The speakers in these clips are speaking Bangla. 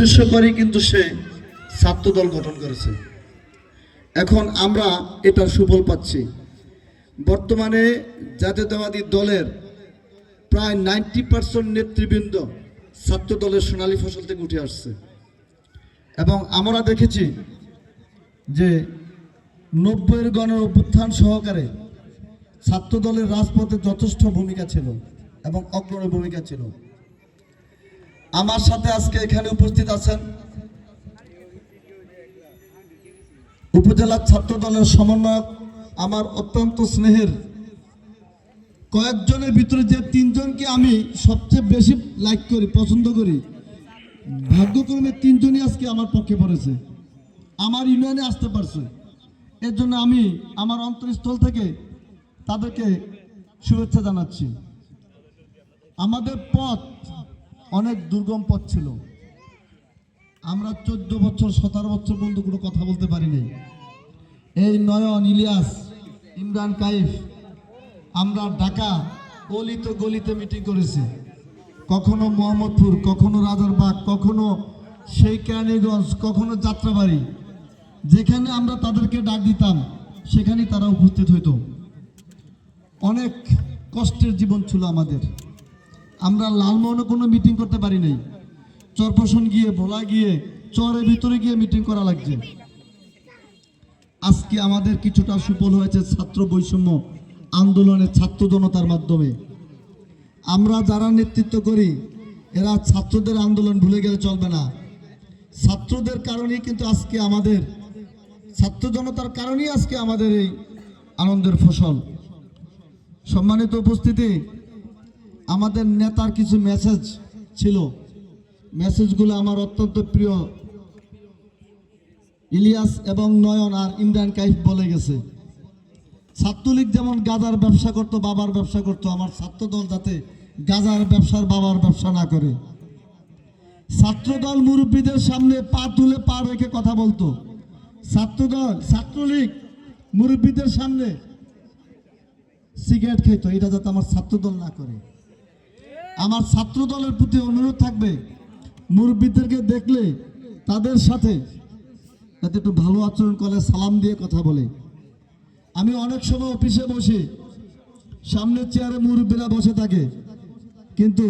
উদ্দেশ্য করে কিন্তু সে ছাত্র দল গঠন করেছে। এখন আমরা এটার সুফল পাচ্ছি। বর্তমানে জাতীয়তাবাদী দলের প্রায় নাইনটি পার্সেন্ট নেতৃবৃন্দ ছাত্র দলের সোনালী ফসল থেকে উঠে আসছে। এবং আমরা দেখেছি যে নব্বইয়ের গণের অভ্যুত্থান সহকারে ছাত্র দলের রাজপথে যথেষ্ট ভূমিকা ছিল এবং অগ্রণী ভূমিকা ছিল। আমার সাথে আজকে এখানে উপস্থিত আছেন উপজেলার ছাত্র দলের সমন্বয়ক, আমার অত্যন্ত স্নেহের কয়েকজনের ভিতরে যে তিনজনকে আমি সবচেয়ে বেশি লাইক করি, পছন্দ করি, ভাগ্যক্রমে তিনজনই আজকে আমার পক্ষে পড়েছে। আমার ইউনিয়নে আসতে পারছে। এর জন্য আমি আমার অন্তরস্থল থেকে তাদেরকে শুভেচ্ছা জানাচ্ছি। আমাদের পথ অনেক দুর্গম পথ ছিল। আমরা চোদ্দ বছর, সতেরো বছর পর্যন্ত কোনো কথা বলতে পারিনি। এই নয়ন, ইলিয়াস, ইমরান কাইফ, আমরা ঢাকা গলিত গলিতে মিটিং করেছি। কখনো মোহাম্মদপুর, কখনো রাজারবাগ, কখনো সেই কেরানীগঞ্জ, কখনো যাত্রাবাড়ি। যেখানে আমরা তাদেরকে ডাক দিতাম, সেখানেই তারা উপস্থিত হইতো। অনেক কষ্টের জীবন ছিল আমাদের। আমরা লালমোহনে কোনো মিটিং করতে পারি নাই। চরপশন গিয়ে, ভোলা গিয়ে, চরের ভিতরে গিয়ে মিটিং করা লাগছে। আজকে আমাদের কিছুটা সুফল হয়েছে ছাত্র বৈষম্য আন্দোলনের ছাত্র জনতার মাধ্যমে। আমরা যারা নেতৃত্ব করি, এরা ছাত্রদের আন্দোলন ভুলে গেলে চলবে না। ছাত্রদের কারণেই কিন্তু আজকে আমাদের, ছাত্র জনতার কারণেই আজকে আমাদের এই আনন্দের ফসল। সম্মানিত উপস্থিতি আমাদের নেতার কিছু মেসেজ ছিল। মেসেজগুলো আমার অত্যন্ত প্রিয়। ইলিয়াস এবং নয়ন আর ইমরান কাইফ বলে গেছে, ছাত্রলীগ যেমন গাজার ব্যবসা করত, বাবার ব্যবসা করত, আমার ছাত্রদল যাতে গাজার ব্যবসার বাবার ব্যবসা না করে। ছাত্রদল মুরব্বীদের সামনে পা তুলে পা রেখে কথা বলতো। ছাত্রদল, ছাত্রলীগ মুরব্বীদের সামনে সিগারেট খেত এটা যাতে আমার ছাত্রদল না করে। আমার ছাত্র দলের প্রতি অনুরোধ থাকবে মুরব্বীদেরকে দেখলে তাদের সাথে যাতে একটু ভালো আচরণ করে সালাম দিয়ে কথা বলে। আমি অনেক সময় অফিসে বসি সামনের চেয়ারে মুরব্বীরা বসে থাকে, কিন্তু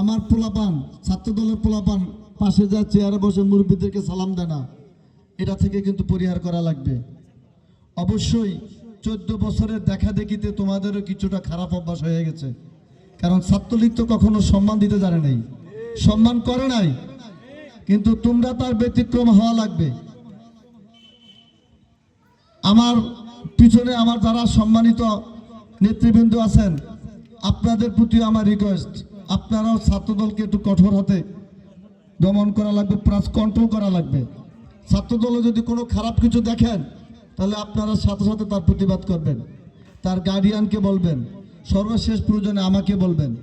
আমার পোলাপান ছাত্র দলের পোলাপান পাশে যা চেয়ারে বসে মুরব্বীদেরকে সালাম দেয় না, এটা থেকে কিন্তু পরিহার করা লাগবে। অবশ্যই চোদ্দ বছরের দেখা দেখিতে তোমাদেরও কিছুটা খারাপ অভ্যাস হয়ে গেছে। কারণ ছাত্রলীগ তো কখনো সম্মান দিতে জানে নাই। সম্মান করে নাই। কিন্তু তোমরা তার ব্যতিক্রম হওয়া লাগবে। আমার পিছনে আমার যারা সম্মানিত নেতৃবৃন্দ আছেন, আপনাদের প্রতি আমার রিকোয়েস্ট আপনারাও ছাত্রদলকে একটু কঠোর হাতে দমন করা লাগবে প্লাস কন্ট্রোল করা লাগবে। ছাত্রদলে যদি কোনো খারাপ কিছু দেখেন, তাহলে আপনারা সাথে সাথে তার প্রতিবাদ করবেন। তার গার্ডিয়ানকে বলবেন। সর্বশেষ প্রয়োজনে আমাকে বলবেন।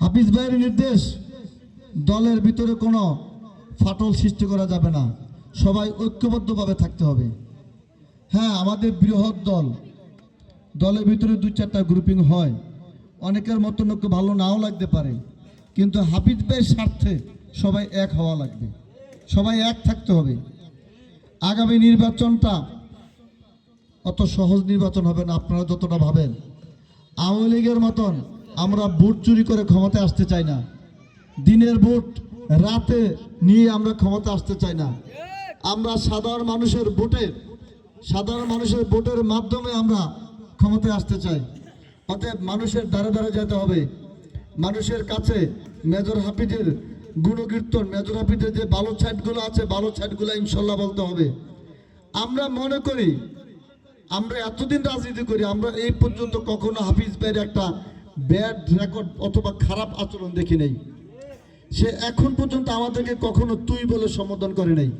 হাফিজ ভাইয়ের নির্দেশ, দলের ভিতরে কোনো ফাটল সৃষ্টি করা যাবে না। সবাই ঐক্যবদ্ধভাবে থাকতে হবে। হ্যাঁ আমাদের বৃহৎ দল, দলের ভিতরে দু চারটা গ্রুপিং হয়। অনেকের মতন ভালো নাও লাগতে পারে। কিন্তু হাফিজ ভাইয়ের স্বার্থে সবাই এক হওয়া লাগবে। সবাই এক থাকতে হবে। আগামী নির্বাচনটা অত সহজ নির্বাচন হবে না, আপনারা যতটা ভাবেন। আওয়ামী লীগের মতন আমরা ভোট চুরি করে ক্ষমতায় আসতে চাই না। দিনের ভোট রাতে নিয়ে আমরা ক্ষমতা আসতে চাই না। আমরা সাধারণ মানুষের ভোটে সাধারণ মানুষের ভোটের মাধ্যমে আমরা ক্ষমতায় আসতে চাই। অতএব মানুষের দ্বারে দ্বারে যেতে হবে। মানুষের কাছে মেজর হাফিজের গুণকীর্তন, মেজর হাফিজের যে ভালো ছাইটগুলো আছে ভালো ছাইটগুলো ইনশাল্লাহ বলতে হবে। আমরা মনে করি আমরা এতদিন রাজনীতি করি, আমরা এই পর্যন্ত কখনো হাফিজ ভাইয়ের একটা ব্যাড রেকর্ড অথবা খারাপ আচরণ দেখি নাই। সে এখন পর্যন্ত আমাদেরকে কখনো তুই বলে সম্বোধন করে নাই।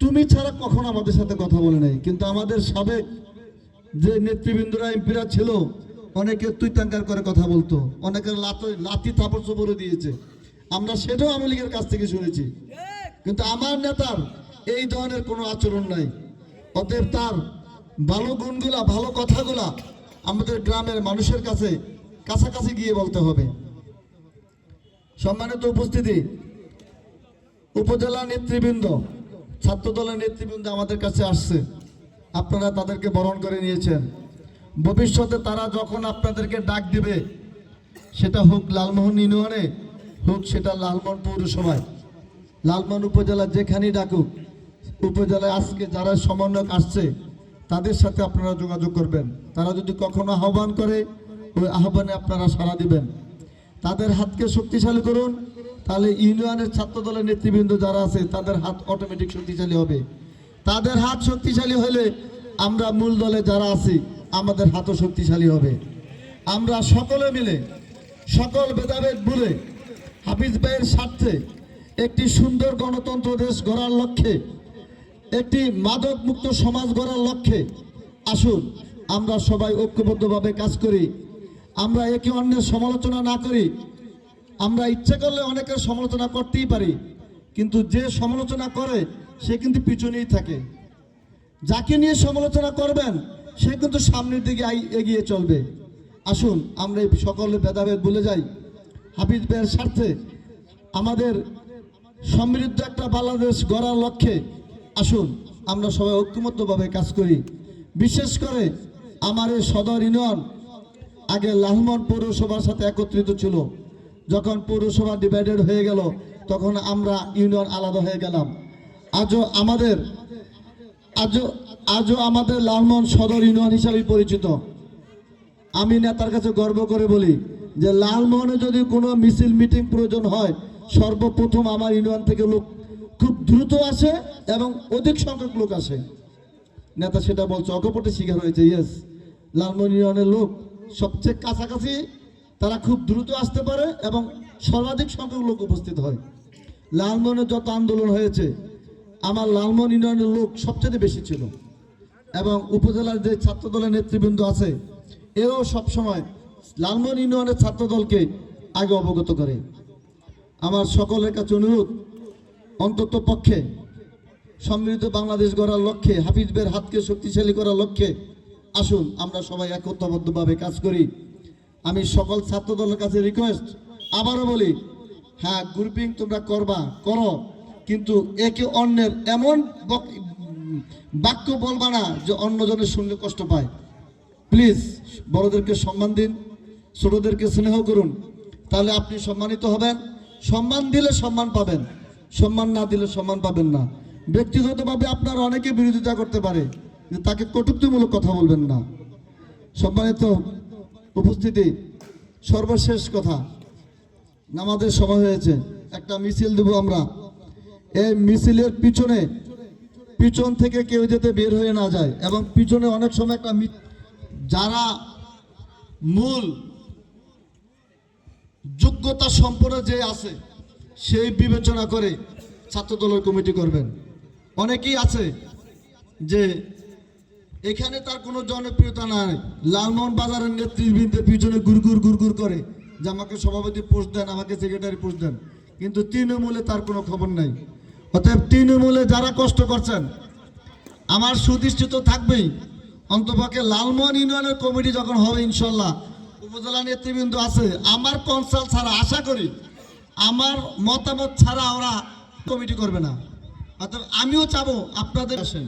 তুমি ছাড়া কখনো আমাদের সাথে কথা বলে নাই। কিন্তু আমাদের সাবেক যে নেতৃবৃন্দরা, এমপিরা ছিল, অনেকে তুই তাঙ্কার করে কথা বলতো অনেকের লাতি লাতি থাপড় চোপড়ে দিয়েছে। আমরা সেটাও আওয়ামী লীগের কাছ থেকে শুনেছি। কিন্তু আমার নেতার এই ধরনের কোনো আচরণ নাই। অতএব তার ভালো গুণগুলা, ভালো কথাগুলা আমাদের গ্রামের মানুষের কাছে কাছাকাছি গিয়ে বলতে হবে। সম্মানিত উপস্থিতি, উপজেলা নেতৃবৃন্দ ছাত্র দলের নেতৃবৃন্দ আমাদের কাছে আসছে। আপনারা তাদেরকে বরণ করে নিয়েছেন। ভবিষ্যতে তারা যখন আপনাদেরকে ডাক দিবে, সেটা হোক লালমোহন ইউনিয়নে, হোক সেটা লালমোহন পৌরসভায়, লালমোহন উপজেলা যেখানেই ডাকুক উপজেলায় আজকে যারা সমন্বয়ক আসছে, তাদের সাথে আপনারা যোগাযোগ করবেন। তারা যদি কখনো আহ্বান করে, ওই আহ্বানে আপনারা সাড়া দিবেন। তাদের হাতকে শক্তিশালী করুন, তাহলে ইউনিয়নের ছাত্র দলের নেতৃবৃন্দ যারা আছে, তাদের হাত অটোমেটিক শক্তিশালী হবে। তাদের হাত শক্তিশালী হলে আমরা মূল দলে যারা আছি, আমাদের হাতও শক্তিশালী হবে। আমরা সকলে মিলে, সকল ভেদাভেদ ভুলে, হাফিজ ভাইয়ের স্বার্থে একটি সুন্দর গণতন্ত্র দেশ গড়ার লক্ষ্যে একটি মাদক মুক্ত সমাজ গড়ার লক্ষ্যে, আসুন আমরা সবাই ঐক্যবদ্ধভাবে কাজ করি। আমরা একে অন্যের সমালোচনা না করি। আমরা ইচ্ছে করলে অনেকের সমালোচনা করতেই পারি, কিন্তু যে সমালোচনা করে, সে কিন্তু পিছনেই থাকে। যাকে নিয়ে সমালোচনা করবেন, সে কিন্তু সামনের দিকে এগিয়ে চলবে। আসুন, আমরা এই সকলে ভেদাভেদ ভুলে যাই। হাফিজ ভাইয়ের স্বার্থে আমাদের সমৃদ্ধ একটা বাংলাদেশ গড়ার লক্ষ্যে আসুন, আমরা সবাই ঐক্যমত্যভাবে কাজ করি। বিশেষ করে আমার এই সদর ইউনিয়ন আগে লালমন পৌরসভার সাথে একত্রিত ছিল। যখন পৌরসভা ডিভাইডেড হয়ে গেল, তখন আমরা ইউনিয়ন আলাদা হয়ে গেলাম। আজও আমাদের, আজও আজও আমাদের লালমোহন সদর ইউনিয়ন হিসাবে পরিচিত। আমি নেতার কাছে গর্ব করে বলি যে, লালমোহনে যদি কোনো মিছিল, মিটিং প্রয়োজন হয়, সর্বপ্রথম আমার ইউনিয়ন থেকে লোক খুব দ্রুত আসে এবং অধিক সংখ্যক লোক আসে। নেতা সেটা বলছে, অকপটে শিকার হয়েছে ইয়েস লালমোহন ইউনিয়নের লোক সবচেয়ে কাছাকাছি, তারা খুব দ্রুত আসতে পারে এবং সর্বাধিক সংখ্যক লোক উপস্থিত হয়। লালমোহনের যত আন্দোলন হয়েছে, আমার লালমোহন ইউনিয়নের লোক সবচেয়ে বেশি ছিল। এবং উপজেলার যে ছাত্রদলের নেতৃবৃন্দ আছে, এরাও সবসময় লালমোহন ইউনিয়নের ছাত্রদলকে আগে অবগত করে। আমার সকলের কাছে অনুরোধ অন্তত পক্ষে সমৃদ্ধ বাংলাদেশ গড়ার লক্ষ্যে হাফিজবের হাতকে শক্তিশালী করার লক্ষ্যে, আসুন আমরা সবাই একত্রবদ্ধভাবে কাজ করি। আমি সকল ছাত্র দলের কাছে রিকোয়েস্ট আবারও বলি হ্যাঁ গ্রুপিং তোমরা করবা, করো, কিন্তু একে অন্যের এমন বাক্য বলবা না যে অন্যজনের শুনলে কষ্ট পায়। প্লিজ বড়দেরকে সম্মান দিন, ছোটদেরকে স্নেহ করুন, তাহলে আপনি সম্মানিত হবেন, সম্মান দিলে সম্মান পাবেন। সম্মান না দিলে সম্মান পাবেন না। ব্যক্তিগতভাবে আপনার অনেকে বিরোধিতা করতে পারে তাকে কটুক্তিমূলক কথা বলবেন না। সম্মানিত উপস্থিতি, সর্বশেষ কথা, নামাজের সময় হয়েছে, একটা মিছিল দেব আমরা। এই মিছিলের পিছনে, পিছন থেকে কেউ যাতে বের হয়ে না যায়, এবং পিছনে অনেক সময় একটা যারা মূল যোগ্যতা সম্পন্ন যে আছে সেই বিবেচনা করে ছাত্রদলের কমিটি করবেন। অনেকেই আছে যে এখানে তার কোনো জনপ্রিয়তা নাই। লালমোহন বাজারের নেতৃবৃন্দের পিছনে গুড়গুড় গুড়গুড় করে যে আমাকে সভাপতি পোস্ট দেন, আমাকে সেক্রেটারি পোস্ট দেন। কিন্তু তৃণমূলে তার কোনো খবর নাই। অতএব তৃণমূলে যারা কষ্ট করছেন, আমার সুদৃষ্টি তো থাকবেই। অন্তপক্ষে লালমোহন ইউনিয়নের কমিটি যখন হবে ইনশাল্লাহ, উপজেলা নেতৃবৃন্দ আছে। আমার কনসাল্ট ছাড়া আশা করি আমার মতামত ছাড়া ওরা কমিটি করবে না। অর্থাৎ আমিও চাবো আপনাদের আসেন